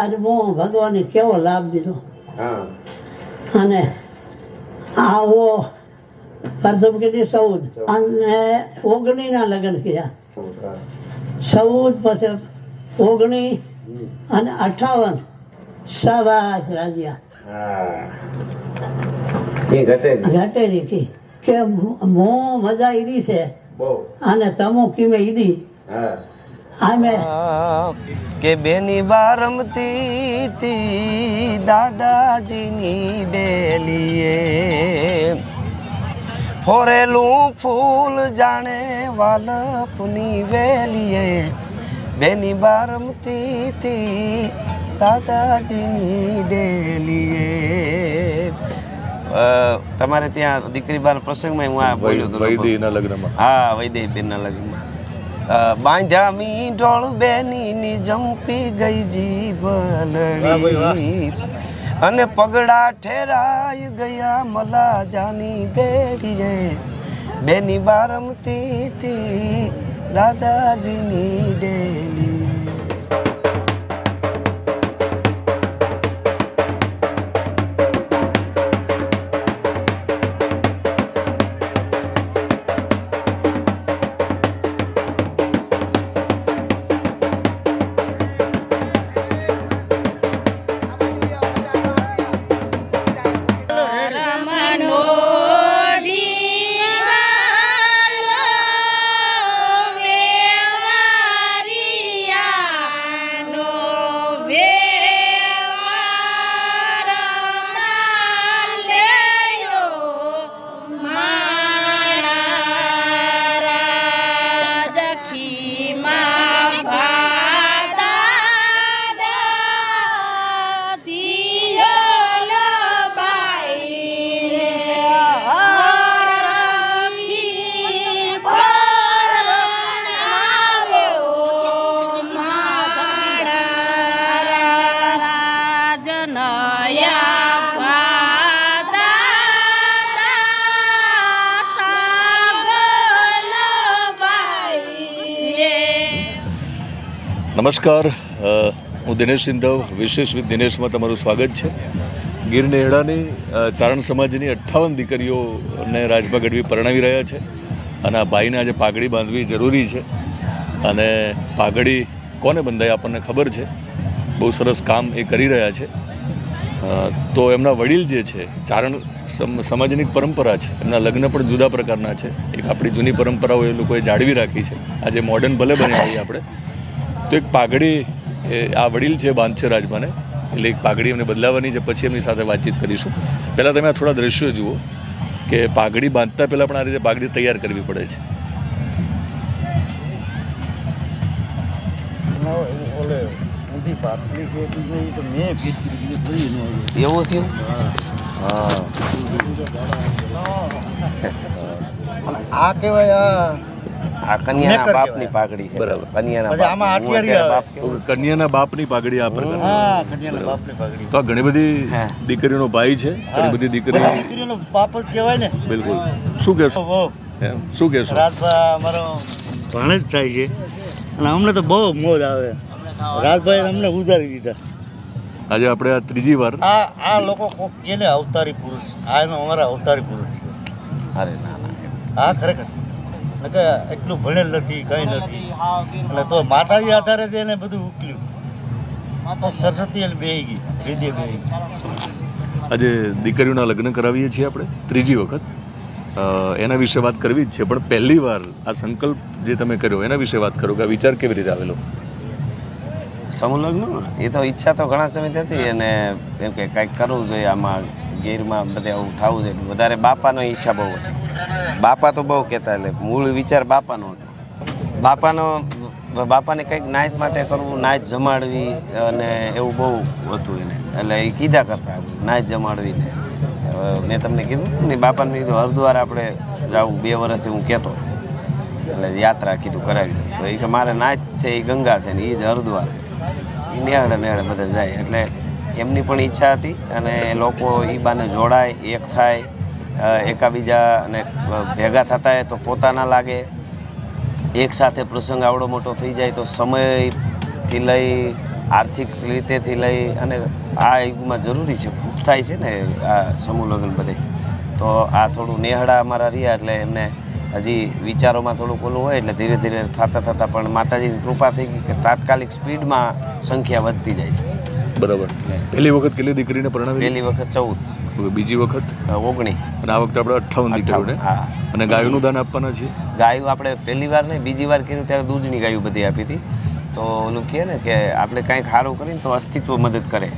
આજ હું ભગવાને કેવો લાભ દીધો. અને આવો પ્રથમ કીધી સૌદ અને ઓગણીના લગ્ન કર્યા. સૌદ પછી ઓગણી અને અઠાવન શાબાશ રાજ્યા ઘટે રીખી કે મો મજા ઈદી છે. અને તમો કિમે ઈદી. કે બેની બારમતી તી દાદાજીની ડેલીએ. ફોરેલું ફૂલ જાણે વાલપની વેલીએ. બેની બારમતી તી દાદાજીની ડેલીએ. તમારે ત્યાં દીકરી બાર પ્રસંગમાં હું આ બોલ્યો હતો વૈદેહીના લગ્નમાં. હા વૈદેહી બેનના લગ્નમાં. અ, બાંધ્યા મી ઢોળ બેની ની જંપી ગઈ જીભલડી અને પગડા ઠેરાઈ ગયા મલા જાની બેડીએ. બેની બારમતી દાદાજીની ડેલી નમસ્કાર. હું દિનેશ સિંધવ, વિશેષ વિથ દિનેશમાં તમારું સ્વાગત છે. ગીર નેહડાની ચારણ સમાજની અઠ્ઠાવન દીકરીઓને રાજભા ગઢવી પરણાવી રહ્યા છે અને આ ભાઈને આજે પાઘડી બાંધવી જરૂરી છે. અને પાઘડી કોને બંધાય આપણને ખબર છે. બહુ સરસ કામ એ કરી રહ્યા છે. તો એમના વડીલ જે છે, ચારણ સમ- સમાજની પરંપરા છે. એમના લગ્ન પણ જુદા પ્રકારના છે. એક આપણી જૂની પરંપરાઓ એ લોકોએ જાળવી રાખી છે. આજે મોડર્ન ભલે બની આપણે. તો એક પાઘડી એ આ વડીલ છે બાંધશે રાજમાને એટલે એક પાઘડી એમને બદલાવાની છે પછી એમની સાથે વાતચીત કરીશું. પહેલાં તમે આ થોડા દ્રશ્યો જુઓ કે પાઘડી બાંધતા પહેલાં પણ આ રીતે પાઘડી તૈયાર કરવી પડે છે. એવું થયું? હા. આ કહેવાય આ આ કન્યાના બાપની પાગડી પાઘડી છે. બરાબર. કન્યાના આમાં બાપ? કન્યાના બાપની પાઘડી આ પ્રકારની હા કન્યાના બાપની પાઘડી. તો આ ઘણી બધી દીકરીનો દીકરીઓનો ભાઈ છે. ઘણી બધી દીકરી દીકરીનો બાપ જ કહેવાય ને. બિલકુલ. શું કહેશો? શું કહેશો? રાજભાઈ અમારો ભાણેજ થાય છે. અને અમને તો બહુ મોજ આવે. રાજભાઈ અમને ઉધારી દીધા. આજે આપણે આ ત્રીજી વાર આ આ લોકો કોક કે ને અવતારી પુરુષ. આ એનો અમારા અવતારી પુરુષ છે. અરે ના ના. હા ખરેખર. નકર એટલું ભણેલ નથી કંઈ નથી. એટલે તો માતાજી આધારે જ એને બધું ઉકલ્યું. સરસ્વતી એને બેહી ગઈ હૃદય બેહી ગઈ. આજે દીકરીઓના લગ્ન કરાવીએ છીએ આપણે ત્રીજી વખત. એના વિશે વાત કરવી જ છે પણ પહેલી વાર આ સંકલ્પ જે તમે કર્યો એના વિશે વાત કરો કે આ વિચાર કેવી રીતે આવેલો? સમૂહ લગ્ન? એ તો ઈચ્છા તો ઘણા સમયથી હતી અને એમ કે કંઈક કરવું જોઈએ આમાં. ગીરમાં બધે આવું થવું છે. વધારે બાપાનો ઈચ્છા બહુ હતી. બાપા તો બહુ કહેતા એટલે મૂળ વિચાર બાપાનો હતો. બાપાનો, બાપાને કંઈક નાચ માટે કરવું નાચ જમાડવી અને એવું બહુ હતું એને. એટલે એ કીધા કરતા નાચ જમાડવીને. મેં તમને કીધું ને, બાપાને કીધું, હરદ્વાર આપણે જાવું, બે વર્ષથી હું કહેતો. એટલે યાત્રા કીધું, કરાવી તો એ કે મારે નાચ છે, એ ગંગા છે ને, એ જ હરદ્વાર છે. એ નેહળે નેહળે બધા જાય. એટલે એમની પણ ઈચ્છા હતી અને લોકો એ બાને જોડાય, એક થાય એકાબીજાને ભેગા થતા હોય તો પોતાના લાગે. એકસાથે પ્રસંગ આવડો મોટો થઈ જાય તો સમયથી લઈ, આર્થિક રીતેથી લઈ અને આ યુગમાં જરૂરી છે, ખૂબ થાય છે ને આ સમૂહ લગ્ન બધે. તો આ થોડું નેહડા અમારા રહ્યા એટલે એમને હજી વિચારોમાં થોડુંક ઓલું હોય એટલે ધીરે ધીરે થતાં થતાં પણ માતાજીની કૃપા થઈ ગઈ કે તાત્કાલિક સ્પીડમાં સંખ્યા વધતી જાય છે. બરાબર. પહેલી વખત કેટલી દીકરીને પરણાવી? પહેલી વખત ચૌદ. બીજી વખત? ઓગણી. અને આ વખતે આપણે અઠાવન દીકરીઓને? અને ગાયોનું દાન આપવાના છીએ? ગાયું આપણે પહેલી વાર નહીં બીજી વાર કર્યું ત્યારે દૂધની ગાયું બધી આપી હતી. તો ઓલું કહે ને કે આપણે કાંઈક સારું કરીને તો અસ્તિત્વ મદદ કરે.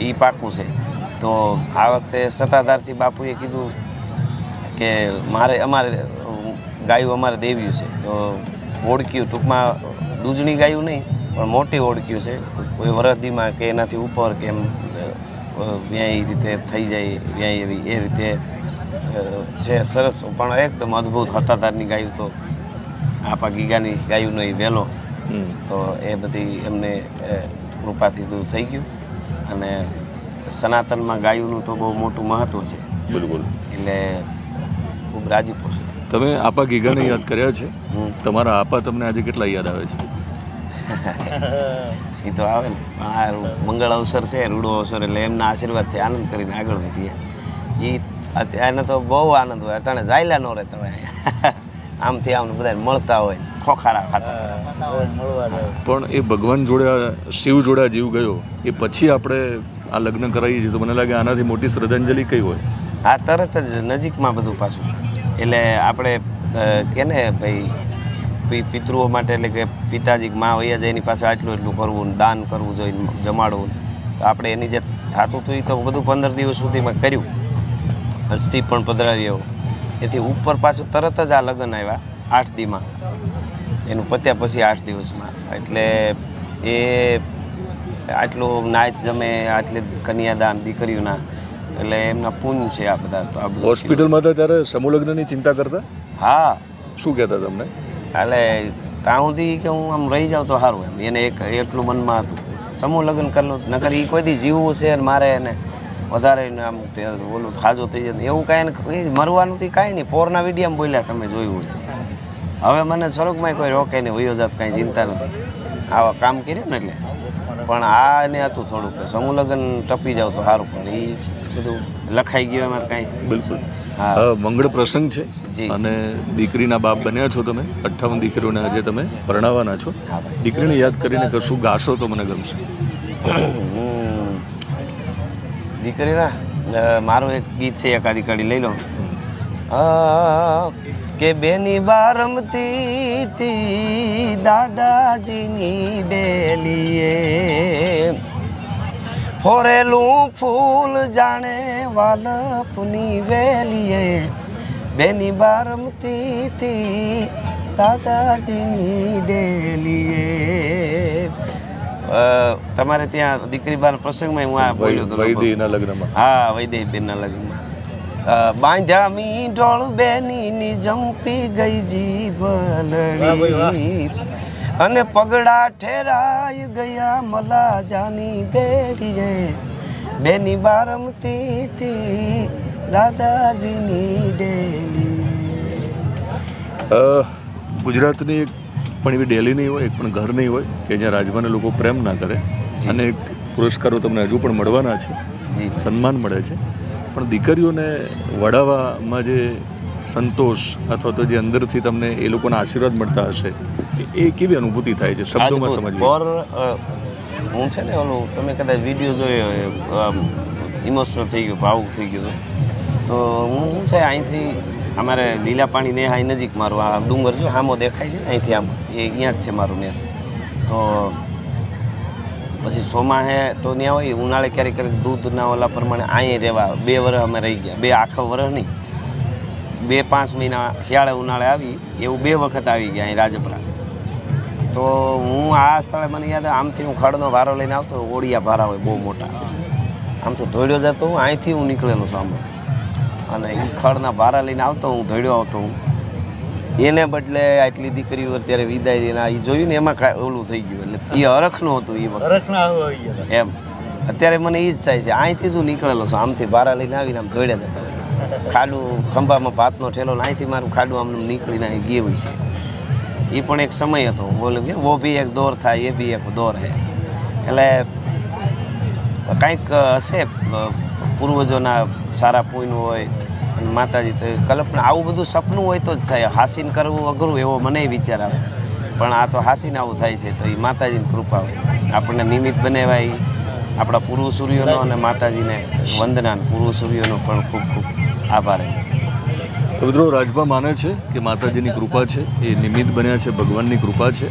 એ પાકું છે. તો આ વખતે સત્તાધારથી બાપુએ કીધું કે મારે અમારે ગાયું અમારે દેવ્યું છે. તો ઓળખ્યું. ટૂંકમાં દૂધની ગાયું નહીં પણ મોટી ઓળખ્યું છે. કોઈ વરદીમાં કે એનાથી ઉપર કે એમ વ્યાય એ રીતે થઈ જાય વ્યાય એવી એ રીતે છે સરસ. પણ એકદમ અદ્ભુત હતાધારની ગાયું તો આપા ગીગાની ગાયુંનો એ વહેલો તો એ બધી એમને કૃપાથી બધું થઈ ગયું. અને સનાતનમાં ગાયુંનું તો બહુ મોટું મહત્ત્વ છે. બિલકુલ. એટલે ખૂબ રાજીપો છે. તમે આપા ગીગાને યાદ કર્યા છે. તમારા આપા તમને આજે કેટલા યાદ આવે છે? એ તો આવે ને. પણ આ રૂ- મંગળ અવસર છે રૂડો અવસર એટલે એમના આશીર્વાદથી આનંદ કરીને આગળ વધીએ. એ એને તો બહુ આનંદ હોય. અટાણે જાયલા ન રહેતા હોય આમથી આમ બધા મળતા હોય. ખોખારા ખાતા. પણ એ ભગવાન જોડે શિવ જોડે જીવ ગયો એ પછી આપણે આ લગ્ન કરાવીએ છીએ તો મને લાગે આનાથી મોટી શ્રદ્ધાંજલિ કઈ હોય? હા તરત જ નજીકમાં બધું પાછું. એટલે આપણે કે ને ભાઈ પિતૃઓ માટે એટલે કે પિતાજી મા વૈયા જાય એની પાસે આટલું એટલું કરવું દાન કરવું જોઈએ જમાડવું. તો આપણે એની જે થતું હતું એ તો બધું પંદર દિવસ સુધીમાં કર્યું. અસ્થિ પણ પધરાવી આવું. એથી ઉપર પાછું તરત જ આ લગ્ન આવ્યા આઠ દીમાં. એનું પત્યા પછી આઠ દિવસમાં. એટલે એ આટલું નાચ જમે આટલી કન્યાદાન દીકરીઓના. એટલે એમના પુણ્ય છે આ બધા. હોસ્પિટલમાં હતા ત્યારે સમૂહ લગ્નની ચિંતા કરતા? હા. શું કહેતા તમને? એટલે ત્યાં સુધી કે હું આમ રહી જાઉં તો સારું એમ. એને એક, એટલું મનમાં હતું. સમૂહ લગ્ન કરેલું નકર એ કોઈ દી જીવવું છે ને મારે એને વધારે આમ ઓલું સાજો થઈ જાય એવું કાંઈ મરવાનું થી કાંઈ નહીં. પોરના વિડીયામાં બોલ્યા તમે જોયું હોય હવે મને સ્વરૂપમાં કોઈ રોકે નહીં, વયો જાત કાંઈ ચિંતા નથી. આવા કામ કર્યું ને એટલે. પણ આ એને હતું થોડુંક કે સમૂહ લગ્ન ટપી જાવ તો સારું પણ એ બધું લખાઈ ગયું એમાં કાંઈ. બિલકુલ. મંગળ પ્રસંગ છે અને દીકરીના બાપ બન્યા છો તમે અઠ્ઠાવન દીકરીઓને આજે તમે પરણાવવાના છો. દીકરીને યાદ કરીને કશું ગાશો તો મને ગમશે. દીકરીના મારું એક ગીત છે એકાદી કડી લઈ લો કે બેની બાર રમતી તી દાદાજીની ડેલીએ. ફોરેલું ફૂલ જાણે વાલપની વેલીએ. બેની બાર રમતી તી દાદાજીની ડેલીએ. અ, તમારે ત્યાં દીકરી બાર પ્રસંગમાં હું આ બોલ્યો હતો વૈદીના લગ્નમાં. હા વૈદેહી બેનના લગ્નમાં. અ, બાંધ્યા મી ઢોળ બેની ની જંપી ગઈ જીભલડી અને પગડા ઠેરાઈ ગયા મલા જાની બેડીએ. બેની બારમતી તી દાદાજીની ડેલી. અ, ગુજરાતની એક પણ એવી ડેલી નહીં હોય એક પણ ઘર નહીં હોય કે જ્યાં રાજભાને લોકો પ્રેમ ના કરે. અને પુરસ્કારો તમને હજુ પણ મળવાના છે. જી. સન્માન મળે છે. પણ દીકરીઓને વડાવવામાં જે સંતોષ અથવા તો જે અંદરથી તમને એ લોકોના આશીર્વાદ મળતા હશે એ- કેવી અનુભૂતિ થાય છે શબ્દોમાં સમજ ઓર હું છે ને ઓલું તમે કદાચ વીડિયો જોયો ઇમોશનલ થઈ ગયો ભાવુક થઈ ગયો. તો હું શું છે અહીંથી અમારે લીલા પાણી ને નજીક મારું આ ડુંગર જો સામો દેખાય છે ને અહીંથી આમ એ અહીંયા જ છે મારું નેસ તો પછી સોમાહે તો ત્યાં હોય, ઉનાળે ક્યારેક ક્યારેક દૂધના ઓલા પ્રમાણે અહીં રહેવા બે વર્ષ અમે રહી ગયા. બે આખા વર્ષ નહીં. બે પાંચ મહિના શિયાળે ઉનાળે આવી, એવું બે વખત આવી ગયા અહીં રાજપરા. તો હું આ સ્થળે મને યાદ આમથી હું ખડનો વારો લઈને આવતો ઓડિયા ભારા હોય, બહુ મોટા. આમ તો ધોડ્યો જતો હું અહીંથી હું નીકળેલો સામે અને એ ખડના ભારા લઈને આવતો હું ધોડ્યો આવતો હું એને બદલે આટલી દીકરીઓ અત્યારે વિદાય એના એ જોયું ને એમાં ઓલું થઈ ગયું એટલે એ હરખનું હતું એ વખત. એમ. અત્યારે મને એ જ થાય છે અહીંથી શું નીકળેલો છું? આમથી ભારા લઈને આવીને આમ જોડે જતા ખાડું ખંભામાં ભાતનો ઠેલો ને અહીંથી મારું ખાડું આમ નીકળીને અહીં ગયું હોય છે. એ પણ એક સમય હતો બોલે કે વો બી એક દોર થાય એ બી એક દોર હે. એટલે કાંઈક હશે પૂર્વજોના સારા પૂન હોય માતાજી તો કલ્પના આવું બધું સપનું હોય તો જ થાય. હાસીન કરવું અઘરું એવો મને વિચાર આવે. પણ આ તો હાસીન આવું થાય છે તો એ માતાજીની કૃપા હોય. આપણને નિમિત્ત બનેવાય આપણા પૂર્વ સૂર્યોનો અને માતાજીને વંદના પૂર્વ સૂર્યોનો પણ ખૂબ ખૂબ આભાર તો મિત્રો રાજભા માને છે કે માતાજીની કૃપા છે. એ નિમિત્ત બન્યા છે ભગવાનની કૃપા છે.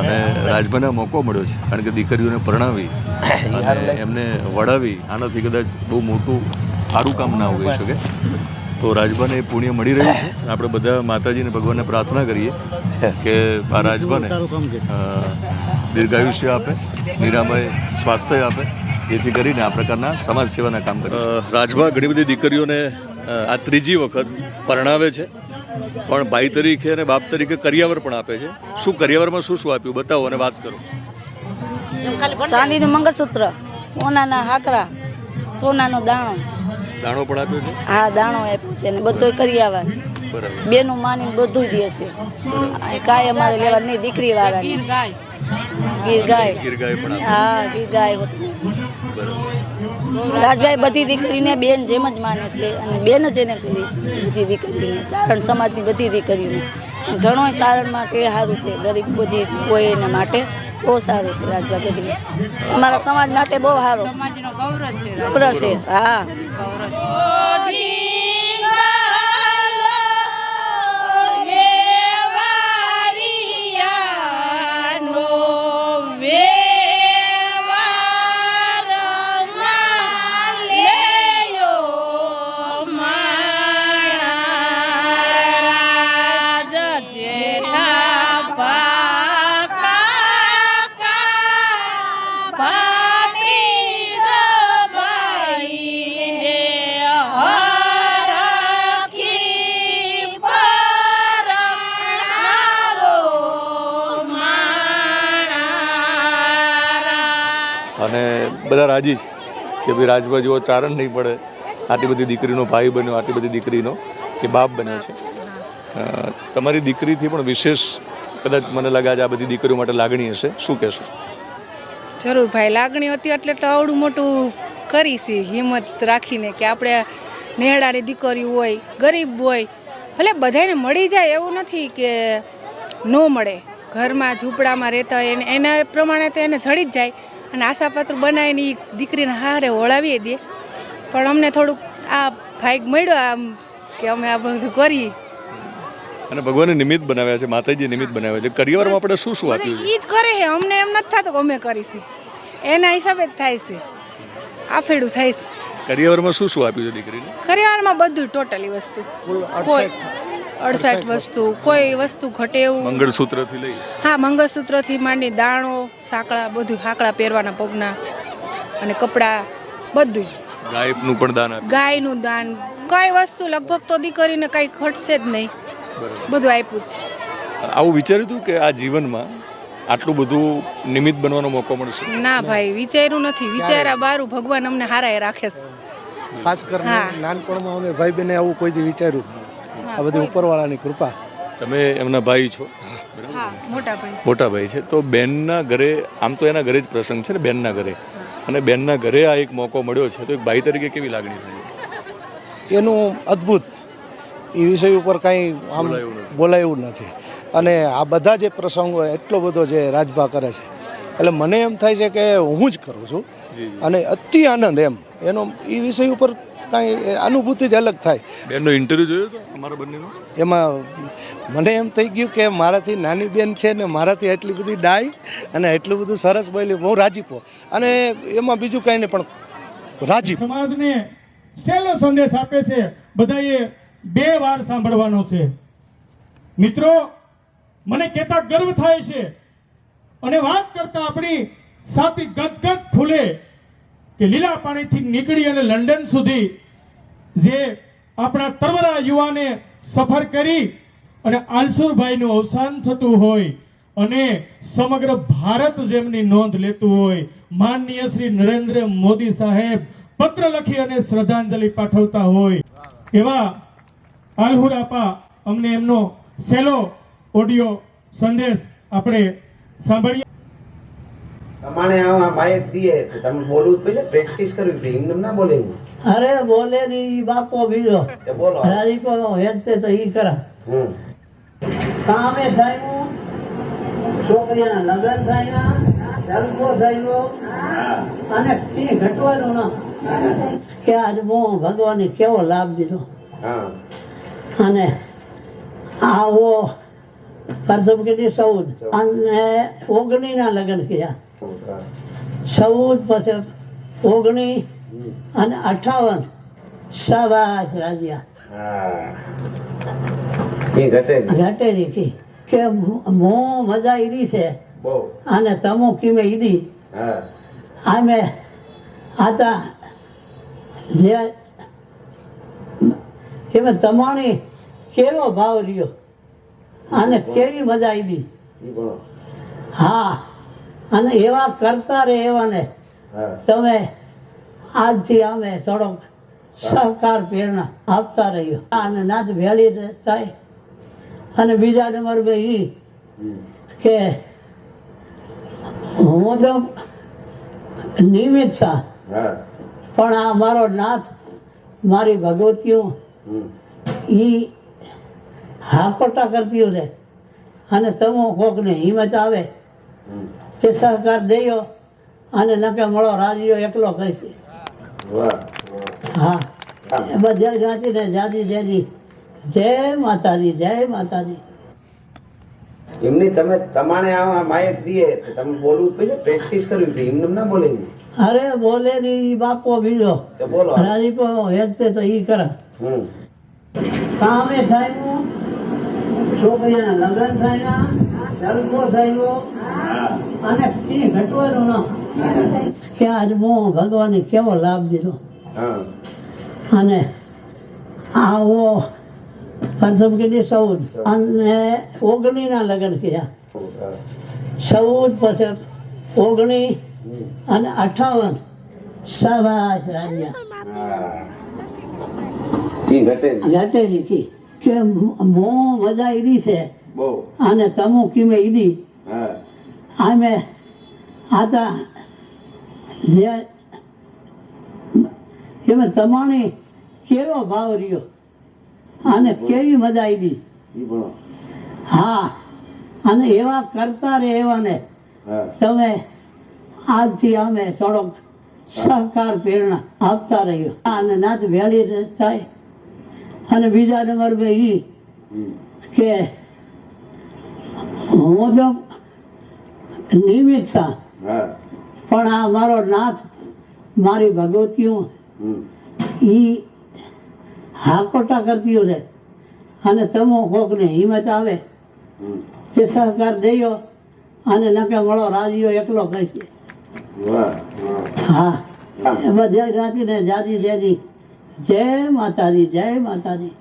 અને રાજભાને મોકો મળ્યો છે કારણ કે દીકરીઓને પરણાવી અને એમને વળાવી. આનાથી કદાચ બહુ મોટું સારું કામ ના હોઈ શકે. તો રાજભાને એ પુણ્ય મળી રહ્યું છે. આપણે બધા માતાજીને ભગવાનને પ્રાર્થના કરીએ કે આ રાજભાને દીર્ઘાયુષ્ય આપે નિરામય સ્વાસ્થ્ય આપે જેથી કરીને આ પ્રકારના સમાજ સેવાના કામ કરે. રાજભા ઘણી બધી દીકરીઓને આ ત્રીજી વખત પરણાવે છે. પણ ભાઈ તરીકે અને બાપ તરીકે કરિયાવર પણ આપે છે. શું કરિયાવરમાં શું શું આપ્યું? બતાવો અને વાત કરો. ચાંદીનું મંગળસૂત્ર સોનાના હાકરા સોનાનો દાણો. દાણો પણ આપ્યો છે? હા દાણો આપ્યો છે ને બધું કરી આવા બરાબર. બેનું માનીને બધું દે છે. કાંઈ અમારે લેવા નહીં દીકરી વાળા ગીર ગાય. ગીર ગાય પણ હા ગીર ગાય રાજભાઈ બધી દીકરીને બેન જેમ જ માને છે અને બેન જ એને કરી છે બધી દીકરીને. ચારણ સમાજની બધી દીકરીઓને ઘણો સારણ માટે સારું છે ગરીબ બધી હોય એના માટે. બહુ સારું છે રાજભા ગઢવી અમારા સમાજ માટે બહુ સારું છે. ગૌરવ છે. હા. અને બધા રાજી છે કે ભાઈ રાજભા જેવો ચારણ નહીં પડે. આટલી બધી દીકરીનો ભાઈ બન્યો, આટલી બધી દીકરીનો એ બાપ બન્યો છે. તમારી દીકરીથી પણ વિશેષ કદાચ મને લાગે આજે આ બધી દીકરીઓ માટે લાગણી હશે. શું કહેશો? જરૂર ભાઈ, લાગણી હતી એટલે તો આવડું મોટું કરીશી હિંમત રાખીને કે આપણે નેહડાની દીકરી હોય, ગરીબ હોય, ભલે બધાને મળી જાય એવું નથી કે ન મળે. ઘરમાં ઝૂંપડામાં રહેતા હોય, એને એના પ્રમાણે તો એને જડી જ જાય. અને આશાપાત્ર બનાવીને એ દીકરીને હારે ઓળાવી દે. પણ અમને થોડુંક આ ભાઈ મળ્યો આમ કે અમે આ બધું કરીએ. અને ભગવાને નિમિત્ત બનાવ્યા છે માતાજી નિમિત્ત બનાવ્યા છે. કરિયરમાં આપણે શું શું આપ્યું એ જ કરે છે. અમને એમ નથી થતું કે અમે કરીશું. એના હિસાબે જ થાય છે. આફેડું થાય છે. કરિયરમાં શું શું આપ્યું છે દીકરીને? કરિયરમાં બધું ટોટલી વસ્તુ. કોઈ અડસઠ વસ્તુ. કોઈ વસ્તુ ઘટે એવું. મંગળસૂત્રથી લઈ? હા મંગળસૂત્રથી માંડી દાણો સાંકળા બધું હાકળા પહેરવાના પગના અને કપડાં બધું ગાયનું પણ દાન આપ્યું. ગાયનું દાન. કઈ વસ્તુ લગભગ તો દીકરીને કઈ ઘટશે જ નહીં. બધું આપ્યું છે. આવું વિચાર્યું હતું કે આ જીવનમાં આટલું બધું નિમિત્ત બનવાનો મોકો મળશે? ના ભાઈ વિચાર્યું નથી. વિચાર્યા બારું ભગવાન અમને હારાએ રાખે છે. ખાસ કરીને નાનપણમાં અમે ભાઈ બહેને આવું કોઈ દી વિચાર્યું જ નહીં આ બધી ઉપરવાળાની કૃપા. તમે એમના ભાઈ છો? હા મોટા ભાઈ. છે. તો બેનના ઘરે આમ તો એના ઘરે જ પ્રસંગ છે ને બેનના ઘરે. અને બેનના ઘરે આ એક મોકો મળ્યો છે. તો એક ભાઈ તરીકે કેવી લાગણી થઈ એનું અદ્ભુત. એ વિષય ઉપર કાંઈ આમ બોલાયું નથી. બોલાયું નથી. અને આ બધા જે પ્રસંગો એટલો બધો જે રાજભા કરે છે. એટલે મને એમ થાય છે કે હું જ કરું છું. અને અતિ આનંદ એમ. એનો એ વિષય ઉપર કાંઈ અનુભૂતિ જ અલગ થાય. બેનનો ઇન્ટરવ્યુ જોયો હતો અમારા બંનેનો? એમાં મને એમ થઈ ગયું કે મારાથી નાની બેન છે ને મારાથી એટલી બધી ડાય અને એટલું બધું સરસ બોલ્યું. હું રાજીપો અને એમાં બીજું કાંઈ નહીં પણ રાજીપો સમાજને સહેલો સંદેશ આપે છે. બધાએ બે વાર સાંભળવાનો છે. મિત્રો મને કહેતા ગર્વ થાય છે. અને વાત કરતા આપણી સાથી ગદગદ ફૂલે. કે લીલા પાણીથી નીકળી અને લંડન સુધી જે આપણા તરવરા યુવાને સફર કરી અને આલસુરભાઈનું અવસાન થતું હોય અને સમગ્ર ભારત જેમની નોંધ લેતું હોય, માનનીય શ્રી નરેન્દ્ર મોદી સાહેબ પત્ર લખી અને શ્રદ્ધાંજલિ પાઠવતા હોય. એવા આલ્હુરાપા અમને એમનો સેલો ઓડિયો સંદેશ આપણે સાંભળીએ. તમારે આવા માયક દીએ તો તમે બોલવું પડે પ્રેક્ટિસ કરવી પડે. એમને ના બોલે એવું. અરે બોલે ની બાપો બીજો. બોલો. રાજીપો હેતે તો ઈ કરા. હમ. કામે થયું છોકરીના લગ્ન થયા જલસો થયો અને ફી ઘટવાનું ના કે આજ હું ભગવાને કેવો લાભ દીધો. અને આવો પ્રથમ કીધી ચૌદ. અને ઓગણી ના લગ્ન કર્યા. હા. ચૌદ પછી ઓગણી અને અઠાવન. શાબાશ રાજીયા. ઘટે. ઘટે કે મો મજા ઈદી છે. અને તમો કિમે ઈદી. આમે આતા જે એમાં તમારી કેવો ભાવ રહ્યો અને કેવી મજા આવી હા. અને એવા કરતા રે એવાને તમે આજથી અમે થોડોક સહકાર પ્રેરણા આપતા રહ્યો અને નાચ ભેળી થાય. અને બીજા નંબર બે ઈ કે હું તો નિમિત શાહ પણ આ મારો નાથ મારી ભગવતીઓ એ ઈ હાકોટા કરતી છે. અને તમો કોકને હિંમત આવે. તે સહકાર દેયો અને નકે મળો રાજીઓ એકલો કહીશ. હા. બધા જાતિને જાજી જયજી જય માતાજી જય માતાજી. એમની તમે તમારે આવા માયક દીએ તમે બોલવું પછી પ્રેક્ટિસ કરવી પડે એમને ના બોલે. અરે બોલે ની બાપો બીજો. બોલો. બોલો રાજીપો હેતે તો ઈ કરે. કામે થાય છોકરીના લગ્ન થયા જલસો થયો અને કઈ ઘટવાનું ના કે આજ હું ભગવાને કેવો લાભ દીધો? અને આવો પ્રથમ કીધી સૌદ. અને ઓગણી ના લગ્ન કર્યા. સૌદ પછી ઓગણી અને અઠાવન શાબાશ રાજ્યા ઘટે ઘટે કે. મો મજા એવી છે. અને તમુ કિમે ઈદી. આમે આતા જે એમાં તમારી કેવો ભાવ રહ્યો? અને કેવી મજા આવી હા. અને એવા કરતા રે એવાને. ને તમે આજથી અમે થોડોક સહકાર પ્રેરણા આપતા રહ્યો. અને નાચ વેળી થાય. અને બીજા નંબર બે ઈ કે હું તો નિમિત શાહ પણ આ મારો નાથ મારી ભગવતીઓ એ ઈ હાકોટા કરતી છે. અને તમો કોકને હિંમત આવે તે સહકાર દેયો અને નકે મળો રાજીઓ એકલો કહીશ વાહ હા. બધા જાતિને જાજી દેજી. જય માતાજી જય માતાજી.